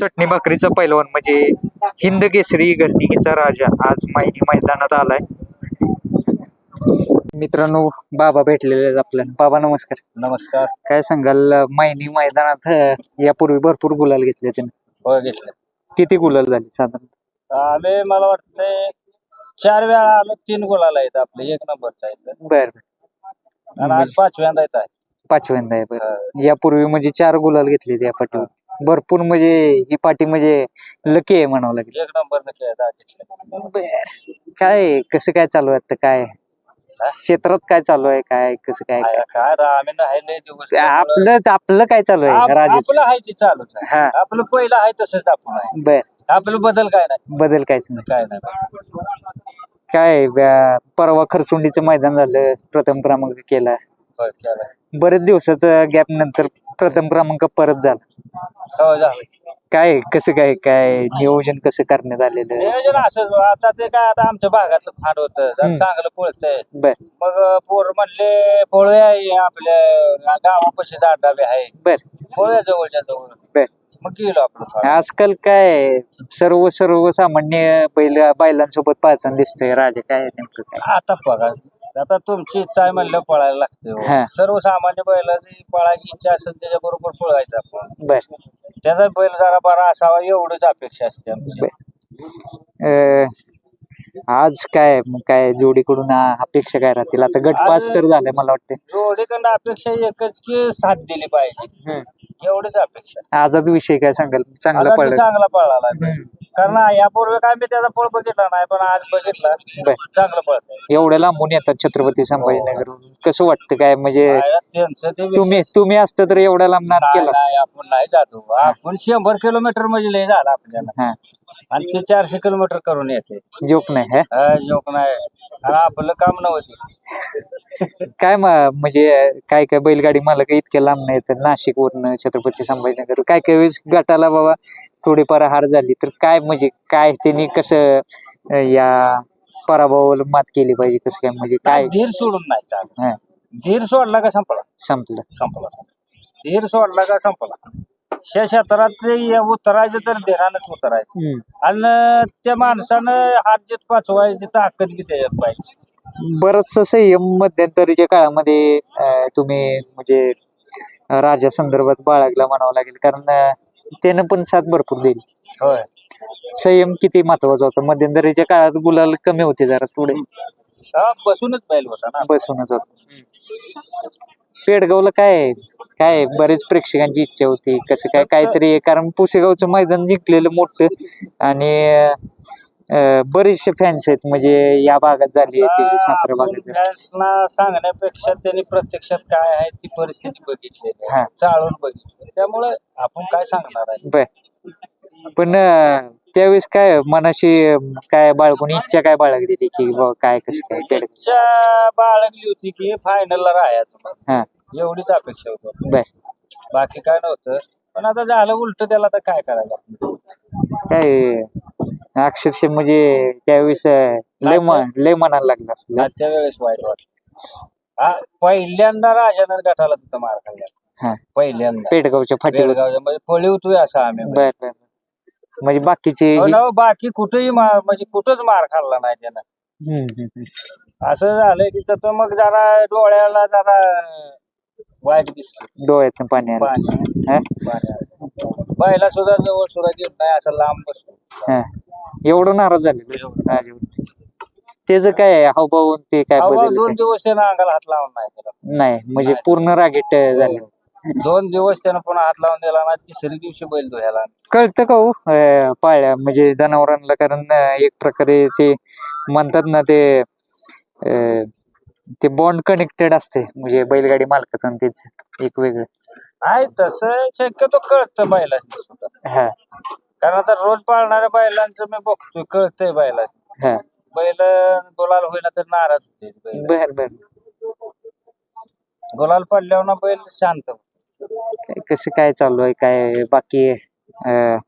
चटणी भाकरीचा पैलवान म्हणजे हिंद केसरी गर्निकीचा राजा आज माहिती मैदानात आलाय. मित्रांनो बाबा भेटलेले आहेत आपल्याला. बाबा नमस्कार. नमस्कार. काय सांगाल मायनी मैदानात अं, यापूर्वी भरपूर गुलाल घेतले त्याने. हो घेतलं. किती गुलाल झाले साधारण? आम्ही मला वाटतंय चार वेळा आलो तीन गोलाला येत आपले एक नंबरचा येत बर आणि आज पाचव्यांदा येत आहे. पाचव्यांदा आहे बरं. यापूर्वी म्हणजे चार गुलाल घेतले त्या पाठीवर भरपूर म्हणजे ही पाठी म्हणजे लकी आहे म्हणावं लागेल. एक नंबर बर. काय कसं काय चालू आहे आता काय? क्षेत्रात काय चालू आहे काय कसं काय? काय? काय रा- आम्ही नाही लय दिवस आपलं आपलं काय चालू आहे आप- राजेश? आपलं आहे ते चालूच आहे. हा. आपलं पहिलं आहे तसंच आपण आहे. बर. आपलं बदल काय नाही. बदल कायच नाही. काय नाही. काय परवा खरसुंडीचं मैदान झालं प्रथम क्रमांक केलं. बरेच दिवसाचा गॅप नंतर प्रथम क्रमांक परत झाला. हो काय कसं काय काय नियोजन कसं करण्यात आलेलं नियोजन असं आता ते काय आता आमच्या भागातलं फांड होतं. हम्म. चांगलं पळतंय. बर. मग पोर म्हणले पोळ्या आहे आपल्या गावापाशी डाबे आहे. बर. पोळ्या जवळच्या जवळ. बर. मग गेलो थोडं. आजकाल काय सर्व सर्वसामान्य बैल बैलांसोबत पाहताना दिसतोय. राजा काय नेमकं काय? आता बघा. आता तुमची इच्छा आहे म्हणलं पळायला लागते हो. हा. सर्वसामान्य बैलाची पळायची इच्छा असेल त्याच्या बरोबर पळायचं आपण. बर. त्याचा बैल जरा बरा असावा एवढीच अपेक्षा असते आमची. अं, आज काय मग काय जोडीकडून आ- अपेक्षा काय राहतील? आता गट पास तर झालाय मला वाटतं जोडीकडनं अपेक्षा एकच की साथ दिली पाहिजे. एवढीच अपेक्षा. आझाद विषय काय सांगाल? चांगला आता तो पडलं चांगला पळाला. कारण यापूर्वी काय मी त्याचा पळ बघितला नाही पण आज बघितला. बर. चांगलं पळतंय एवढ्या लांबून येतात छत्रपती संभाजीनगर. कसं वाटतं काय? म्हणजे काय त्यांचं ते तुम्ही तुम्ही असतं तर एवढ्या लांब नाद नाही, केला नाही, आपण नाही जातो. आपण शंभर किलोमीटर म्हणजे लय झाला आपल्याला. हा. आणि ते चारशे किलोमीटर करून येते. जोक नाही हा? जोक नाही. आणि आपलं काम नव्हते. काय म- म्हणजे काय काय बैलगाडी मला काही इतक्या लांब नाही तर नाशिक वरनं छत्रपती संभाजीनगर काय काय वेळेस गटाला बाबा थोडीफार हार झाली तर काय म्हणजे काय त्यांनी कसं अं, या पराभवाला मात केली पाहिजे कसं काय म्हणजे काय? धीर सोडून नाही चालत. धीर सोडला का संपला? संपलं. संपला संपला. धीर सोडला का संपला? शे क्षेत्रात ते ये- उतरायचं तर धीरानच उतरायचं. आणि त्या माणसानं हात जित पाचवायची ताकद बी त्याच्यात पाहिजे. बरंचसं संयम मध्यंतरीच्या काळामध्ये अं, तुम्ही म्हणजे राजा संदर्भात बाळगला म्हणावं लागेल. कारण अं, त्यानं पण साथ भरपूर दिली. होय. संयम किती महत्त्वाचा होता. मध्यंतरीच्या काळात गुलाल कमी होते जरा थोडे. हा, बसूनच बैल होता ना. बसूनच होत. पेडगावला काय काय बरेच प्रेक्षकांची इच्छा होती. कसं काय? काहीतरी कारण पुसेगावचं मैदान जिंकलेलं मोठं. आणि अं, बरेचसे फॅन्स आहेत. म्हणजे या भागात झाली त्याची सातारा भागात. झाली. फॅन्सना सांगण्यापेक्षा त्यांनी प्रत्यक्षात काय आहे ती परिस्थिती बघितलेली हा. चालून बघितली त्यामुळे आपण काय सांगणार आहे? बर. पण अं, त्यावेळेस काय मनाशी अं, काय बाळगून इच्छा काय बाळगली की काय कसं काय? पेडगाव इच्छा बाळगली होती की फायनलला राहायचं. हा. एवढीच अपेक्षा होती बर. बाकी काय नव्हतं. पण आता झालं उलट त्याला तर काय करायचं आपण? काय अक्षरशः म्हणजे त्यावेळेस अं, लय मन लय मनाला लागलं असलं आणि त्यावेळेस वाईट वाटलं. हा पहिल्यांदा राजानं गटाला तिथं मार खाल्ला. हा. पहिल्यांदा. पेडगावच्या फाटीवर. बेळगावच्या म्हणजे पळीवतोय असं आम्ही. बर बर म्हणजे बाकीचे हो ना, बाकी कुठेही मार म्हणजे कुठंच मार खाल्ला नाही त्यानं. हम्म, हम्म, हम्म. असं झालंय की तर मग जरा डोळ्याला जरा वाईट दिसलं. डोळ्यातनं पाणी आलं. पाणी हा? बायला सुद्धा जवळ सुद्धा घेत नाही असं लांब बसतो हा. एवढं नाराज राजावरती. त्याचं काय आहे? हावभाव आणि ते काय अहो, बदल दोन दिवस त्यानं अंगाला हात लावून नाही दिला. नाही म्हणजे पूर्ण रागीट झाले. दोन दिवस त्यानं पुन्हा हात लावून दिला ना तिसऱ्या दिवशी बैल धुयाला कळतं का हो? अं, पाळ्या म्हणजे जनावरांना कारण अं, एक प्रकारे ते म्हणतात ना ते अं, ते बॉन्ड कनेक्टेड असते. म्हणजे बैलगाडी मालकाचं आणि त्याच एक वेगळं. आहे तसं शक्यतो कळतं बैलांचं सुद्धा. हा. कारण आता रोज पाळणाऱ्या बैलांचं मी बघतोय कळतंय बैला हा. बैल गुलाल होईना तर नाराज होते बैल. बर बर. गुलाल पडल्यावर ना बैल शांत होतो. कसं काय चालू आहे काय बाकी अं,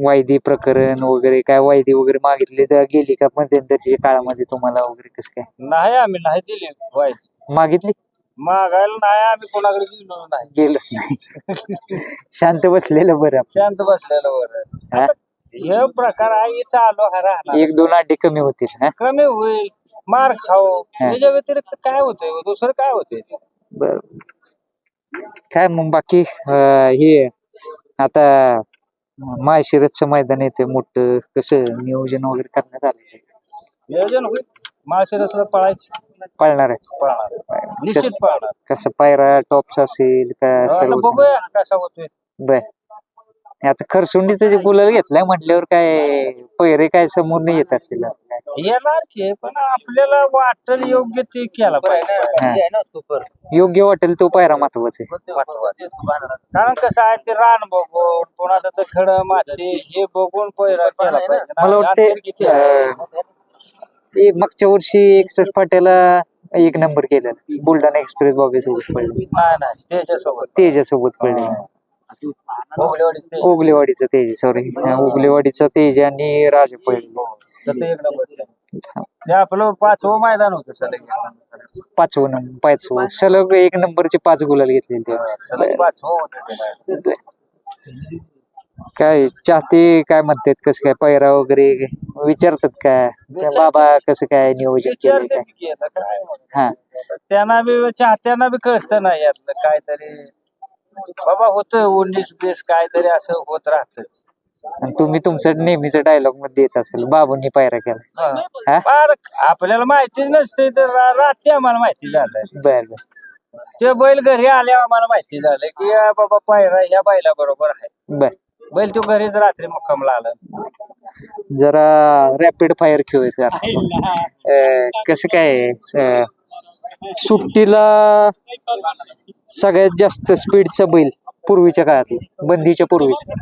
वायदी प्रकरण वगैरे काय वायदी वगैरे मागितली तर गेली का मध्यंतरीच्या काळामध्ये तुम्हाला वगैरे कसं काय? नाही आम्ही नाही दिली वाईट मागितली? मागायला नाही आम्ही कोणाकडे गेलो नाही. गेलोच नाही. शांत बसलेलं बरं. शांत बसलेलं बरं. हा? हे प्रकार आहे चालू हा राहणार. एक दोन अड्डे कमी होतील हा? कमी होईल. मार हा. त्याच्या व्यतिरिक्त काय होतंय? दुसरं काय होतंय? बर. काय मग बाकी अं, हे आता माळशिरसचं मैदान येते मोठं. कसं नियोजन वगैरे करण्यात आलं नियोजन होईल. माळशिरसला पळायचं. पळणार आहे. पळणार. निश्चित पळणार. कसं पायरा टॉपचा असेल का आता सर्व बघूया कसा होतोय. बर. आता खरसुंडीचं जे गुलाल घेतलाय म्हटल्यावर काय पैरे काय समोर नाही येत असतील. येणार की पण आपल्याला वाटल योग्य ते केला पाहिजे. योग्य वाटेल तो पायरा महत्त्वाचा आहे. कारण कसं आहे ते रान बघून पुन्हा त्याचं खड माती हे बघून पहिला केला पाहिजे. मला वाटते किती ते मागच्या वर्षी एकसष्ट फाट्याला एक नंबर केलेला. बुलढाणा एक्सप्रेस बाबी सोबत पडले. नाही नाही त्याच्यासोबत तेजासोबत पडले. ओगलेवाडीचं. तेज सॉरी ओगलेवाडीचं तेज आणि राजा पडले. तर ते एक नंबर. केलं. ते आपलं पाचवं मैदान होतं सलग पाचवं नंबर पाचवं सलग एक नंबरचे पाच गुलाल घेतलेले सलग त्यावेळेस. पाचवं होतं ते मैदान. काय चाहते काय म्हणतात कसं काय पैरा वगैरे विचारतात काय. बाबा कसं काय नियोजन विचारते काय की आता काय हा त्यांना बी चाहत्यांना बी कळतं ना यातलं काहीतरी बाबा होतं उन्नीस बीस काहीतरी असं होत राहतच आणि तुम्ही तुमचं नेहमीचं डायलॉगमध्ये देत असेल. बाबूंनी पायरा केला हा? फार आपल्याला माहितीच नसते तर रा- रात्री आम्हाला माहिती झालं बर बर. ते बैल घरी आले आम्हाला माहिती झालं की या बाबा पायरा ह्या बैला बरोबर आहे. बर. बैल तो घरीच रात्री मुक्कामला आला. जरा रॅपिड फायर जरा. अं, कसं काय आहे? अं, सुट्टीला सगळ्यात जास्त स्पीडचा बैल पूर्वीच्या काळात बंदीच्या पूर्वीचा.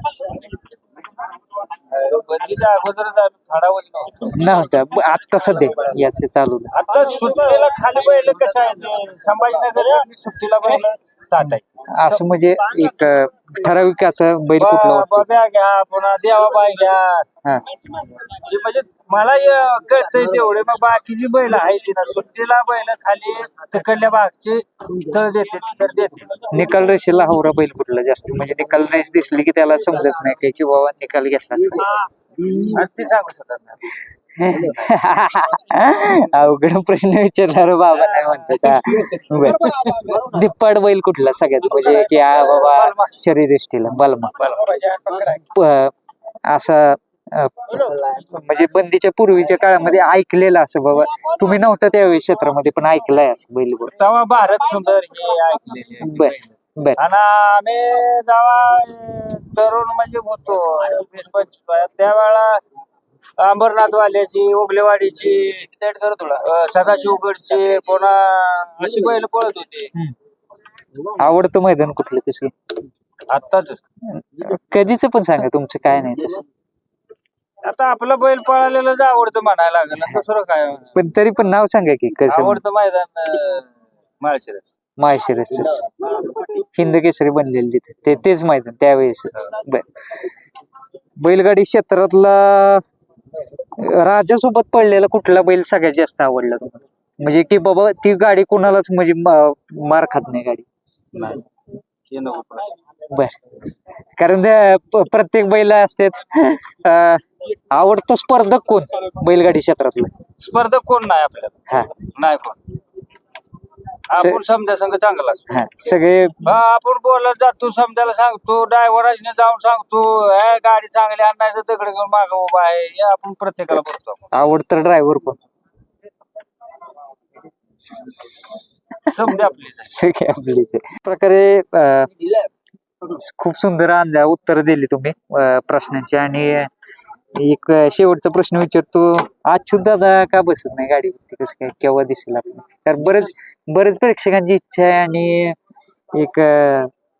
बंदीच्या अगोदरच आम्ही फाडावच नव्हतो नव्हता ब- आत्ता सध्या याचे चालू. आता सुट्टीला खाली बैल कसं आहे ते संभाजीनगर आहे आणि सुट्टीला बैल ताट आहे. असं म्हणजे एक ठराविक असं बैल कुठला वाटतो? बाब्या घ्या पुन्हा देवाबाई घ्या. हा. म्हणजे मला कळतंय तेवढे. मग बाकीची बैल आहे ती ना सुट्टीला बैल खाली तिकडल्या भागची तळ देते तर देते. निकाल रेषेला हावरा बैल कुठला जास्त? म्हणजे निकाल रेष दिसली की त्याला समजत नाही काय की बाबा निकाल घेतलाच पाहिजे. आणि ती सांगू शकत नाही. अवघड प्रश्न विचारणार बाबा नाही म्हणतात बर. दिप्पाड बैल कुठला सगळ्यात? म्हणजे की हा बाबा शरीरष्टीला बलमा. असा म्हणजे बंदीच्या पूर्वीच्या काळामध्ये ऐकलेलं असं बाबा. तुम्ही नव्हता त्यावेळी क्षेत्रामध्ये पण ऐकलंय असं बैल तेव्हा भारत सुंदर हे ऐकलेले. बर बर. आणि आम्ही जेव्हा तरुण म्हणजे होतो वीस पंचवीस वयात, त्यावेळेला अंबरनाथ वाल्याची ओगलेवाडीची सदाशिवगडची पुन्हा अशी बैल पळत होती. आवडतं मैदान कुठलं कसं आत्ताच. कधीच पण सांगा तुमचं काय नाही तसं. आता आपलं बैल पळालेलंच आवडतं म्हणायला लागलं दुसरं काय? पण तरी पण नाव सांगा की कसं. आवडतं मैदान माळशिरस. माहेशिरसच हिंद केसरी बनलेलं तिथे. ते तेच मैदान त्यावेळेसच. बर. बैलगाडी क्षेत्रातला राजासोबत पडलेला कुठला बैल सगळ्यात जास्त आवडला तुम्हाला? म्हणजे की बाबा ती गाडी कोणालाच म्हणजे मार खात नाही गाडी. बर. कारण प्रत्येक बैल असतात आवडतं स्पर्धक कोण बैलगाडी क्षेत्रातलं? स्पर्धक कोण नाही आपल्याला? हा. नाही कोण. आपण समजा संघ चांगला असतो. हा सगळे हा, आपण बोलत जातो समजायला सांगतो ड्रायव्हराजने जाऊन सांगतो "ए, गाडी चांगली आणायचं दगड घेऊन माग उभा आहे. हे आपण प्रत्येकाला बोलतो आवडतं ड्रायव्हर कोण? समजे आपली आहे. प्रकारे अं, खूप सुंदर अंदाज उत्तर दिली तुम्ही अं, प्रश्नांची आणि एक शेवटचा प्रश्न विचारतो. अच्युत दादा का बसत नाही गाडीवरती कसं काय केव्हा दिसेल आपण कारण बरेच बरेच प्रेक्षकांची इच्छा आहे आणि एक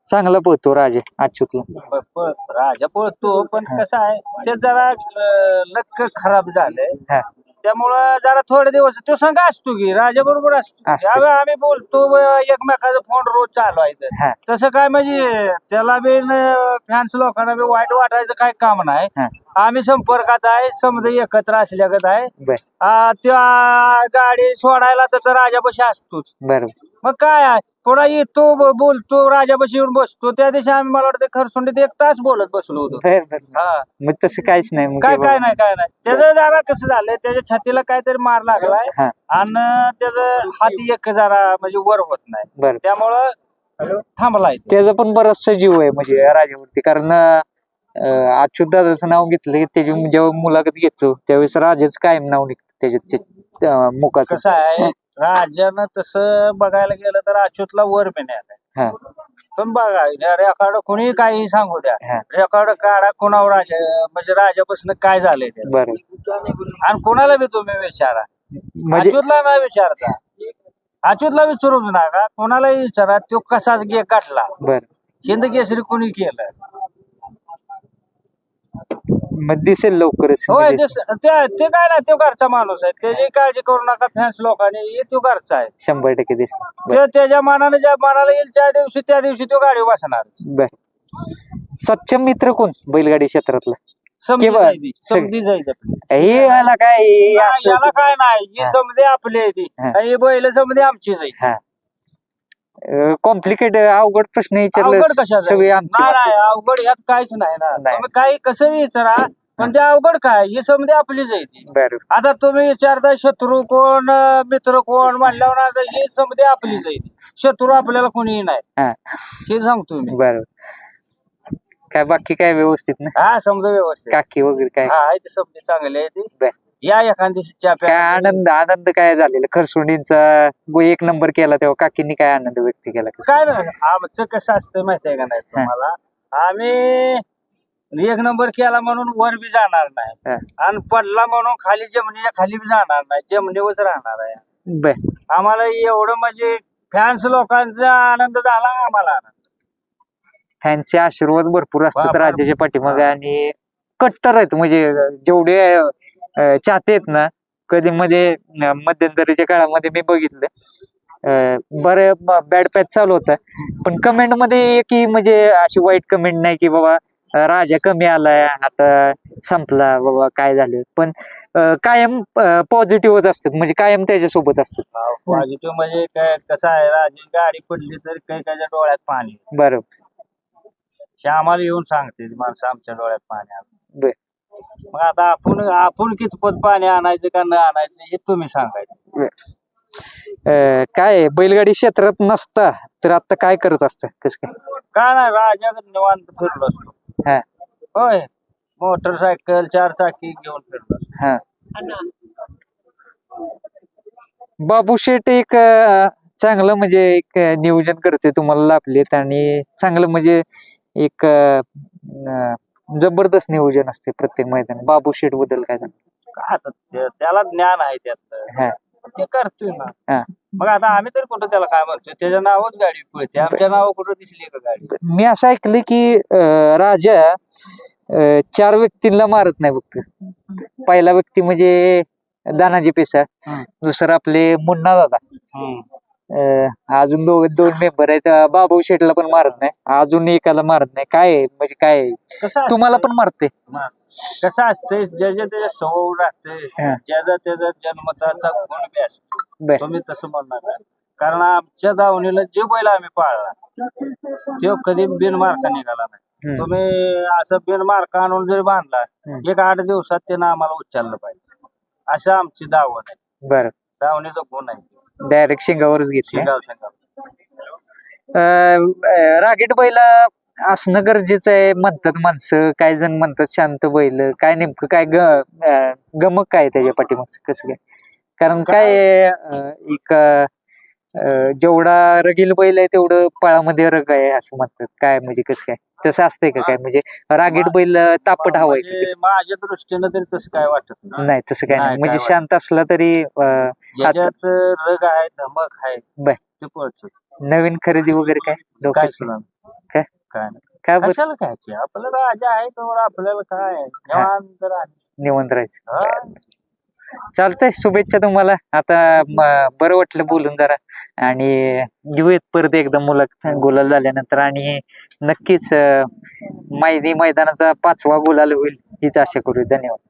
चांगला पोहतो राजा अच्युतला प- प- राजा पळतो पण कसं आहे ते जरा लक्क खराब झालंय. हा. त्यामुळं जरा थोडे दिवस तो संघ असतो की राजा बरोबर असतो. असतो. त्यावेळी आम्ही बोलतो एकमेकाचा फोन रोज चालवायचं हा. तसं काय म्हणजे त्याला बी फॅन्स लोकांना बी वाईट वाटायचं काय काम नाही. हा. आम्ही संपर्कात आहे समजा एकत्र असल्यागत आहे. बर. आ, त्या गाडी सोडायला तर राजापाशी असतोच. बरोबर मग काय आहे? पुन्हा येतो ब- बोलतो राजापाशी येऊन बसतो. त्या दिवशी आम्ही मला वाटतं खरसुंडीत एक तास बोलत बसलो होतो. बर बर. हा. मग तसं काहीच नाही मग काय काय. नाही काय नाही. त्याचं जरा कसं झालंय त्याच्या छातीला काहीतरी मार लागलाय. हा. आणि त्याचं हाती एक जरा म्हणजे वर होत नाही. बर. त्यामुळं थांबलाय. त्याचा पण बराचसा जीव आहे म्हणजे राजावरती. कारण अच्युत दादाचं नाव घेतलं त्याची जेव्हा मुलाखत घेतो त्यावेळेस राजाच कायम नाव निघतं त्याच्यात मुखाचं. कसं आहे राजानं तसं बघायला गेलं तर अच्युतला वर मिळालं हा. पण बघा रेकॉर्ड कोणी काही सांगू द्या. रेकॉर्ड काढा कोणावर राजा म्हणजे राजापासून काय झालंय आणि कोणाला बी तुम्ही विचारा. म्हणजे अच्युतला नाही विचारता. अच्युतला विचारूच नका. कोणालाही विचारा तो कसाच गे काढला. बर. हिंद केसरी कोणी केलं? मग दिसेल लवकरच. होय म्हणजे ते ते- ते काय नाही तो घरचा माणूस आहे. त्याची काळजी करू नका फॅन्स लोकांनी. हे तो घरचा आहे. शंभर टक्के दिसेल. ते त्याच्या मनाने ज्या मनाला येईल त्या दिवशी त्या दिवशी तो गाडी बसणार. बर. मित्र कोण? बैलगाडी क्षेत्रातला? समधी केव्हा? जायची समधी जायची हे याला काय हे असं- याला काय नाही ही हा. समधी आपली आहे ती. हा. ही बैल समधी आमचीच आहे हा. कॉम्प्लिकेट अवघड प्रश्न अवघड विचारले कशा सगळे आमचे नाही नाही अवघड यात काहीच नाही ना. नाही. तुम्ही काही कसं विचारा पण ते अवघड काय ही समधी आपलीच आहे ती. बर. आता तुम्ही विचारता शत्रू कोण अं, मित्र कोण म्हणल्यावर आता ही समधी आपलीच आहे ती. शत्रू आपल्याला कोणीही नाही. हा. हे सांगतो मी. बर. काय बाकी काय व्यवस्थित ना हा समजा व्यवस्थित. काकी वगैरे काय? हा आहे ती समधी चांगली आहे ती. बर. या एखादी चहा काय प्या आनंद आनंद काय झालेला? खरसुंडींचा गो- एक नंबर केला तेव्हा काकींनी काय आनंद व्यक्त केला? काय नाही आमचं कसं असतं माहितीये का नाही तुम्हाला? आम्ही एक नंबर केला म्हणून वर बी जाणार नाही. आणि पडला म्हणून खाली जमिनीच्या खाली बी जाणार नाही. जमिनीवरच राहणार आहे. बर. आम्हाला एवढं म्हणजे फॅन्स लोकांचा आनंद झाला आम्हाला. त्यांचे आशीर्वाद भरपूर असतात. राजाच्या पाठीमागे आणि कट्टर आहेत. म्हणजे जेवढे अं, चाहते आहेत ना कधी मध्ये अं, मध्यंतरीच्या काळामध्ये मी बघितलं. अं, बरं बॅड पॅच चालू होता. पण कमेंटमध्ये एकही म्हणजे अशी वाईट कमेंट नाही की बाबा अं, राजा कमी आलाय आता संपला बाबा काय झालं. पण अं, कायम पॉझिटिव्हच असतात. म्हणजे कायम त्याच्यासोबत असतात. पॉझिटिव्ह म्हणजे काय कसं आहे राजी गाडी पडली तर काही काही डोळ्यात पाणी. बरं हे आम्हाला येऊन सांगते माणसं आमच्या डोळ्यात पाणी आलं. बर मग आता आपण आपण कितपत पाणी आणायचं का न आणायचं हे तुम्ही सांगायचं. अं, काय बैलगाडी क्षेत्रात नसता तर आता काय करत असतं? कसं काय? काय नाही राजागत निवांत फिरलो असतो. हा. होय मोटरसायकल चार चाकी घेऊन फिरलो असतो. हा. बाबू शेठ एक अं, चांगलं म्हणजे एक अं, नियोजन करते तुम्हाला लाभलेत आणि चांगलं म्हणजे एक जबरदस्त नियोजन असते प्रत्येक मैदान बाबू शेठबद्दल काय सांग काय आता ते- त्याला ज्ञान आहे त्यातलं हा. ते करतोय ना. मग आता आम्ही तरी कुठं त्याला काय म्हणतोय? त्याच्या नावच गाडी पळते. आमच्या नाव कुठं दिसली का गाडी? मी असं ऐकलं की अं, राजा अं, चार व्यक्तींना मारत नाही फक्त. पहिला व्यक्ती म्हणजे दानाजी पेसा. हम्म. दुसरा आपले मुन्ना दादा. अजून दोघ दोन मेंबर आहेत बाबू शेठला पण मारत नाही अजून एकाला मारत नाही काय आहे? म्हणजे काय आहे? कसं तुम्हाला? पण मारते. कसं असतंय ज्याच्या त्याच्या स्वभाव राहतंय हा. ज्याचा त्याचा जन्मताचा गुण बी असतो बर तुम्ही तसं म्हणणार? कारण आमच्या दावणीला जे बैल आम्ही पाळला तो कधी बिनमार्का निघाला नाही. तुम्ही असं बिनमार्का आणून जरी बांधला हम्म. एक आठ दिवसात त्यानं आम्हाला उचललं पाहिजे असं आमची दावण आहे बर दावणीचा गुण आहे डायरेक्ट शिंगावरच घेतले. शिंगाव शिंगाव. रागीट बैल असणं गरजेचं आहे. म्हणतात माणसं काय जण म्हणतात शांत बैल. काय नेमकं काय ग अं, गमक काय आहे त्याच्या पाठीमागचं? कसं काय? कारण काय अं, एक अं, जेवढा रगील बैल आहे तेवढं पळामध्ये रग आहे असं म्हणतात. काय म्हणजे कसं काय? तसं असतंय का काय? म्हणजे रागीट बैल तापट हवाय का म्हणजे कसं? माझ्या दृष्टीनं तरी तसं काय वाटत नाही. तसं काय नाही, नाही म्हणजे काय शांत असला तरी अं, ज्याच्यात रग आहे धमक आहे बर. ते पळतो नवीन खरेदी वगैरे काय? काय डोक्यात? काय काय? नाही. काय बरं? कशाला खायचे? आपल्याला राजा आहे तर आपल्याला काय? निवांत राहणे. निवंत राहायचं. हा. चालतंय शुभेच्छा तुम्हाला. आता बरं वाटलं बोलून जरा. आणि घेऊयात परत एकदा मुलाखत गुलाल झाल्यानंतर. आणि नक्कीच माहिती मैदी मैदानाचा पाचवा गुलाल होईल हीच आशा करू धन्यवाद.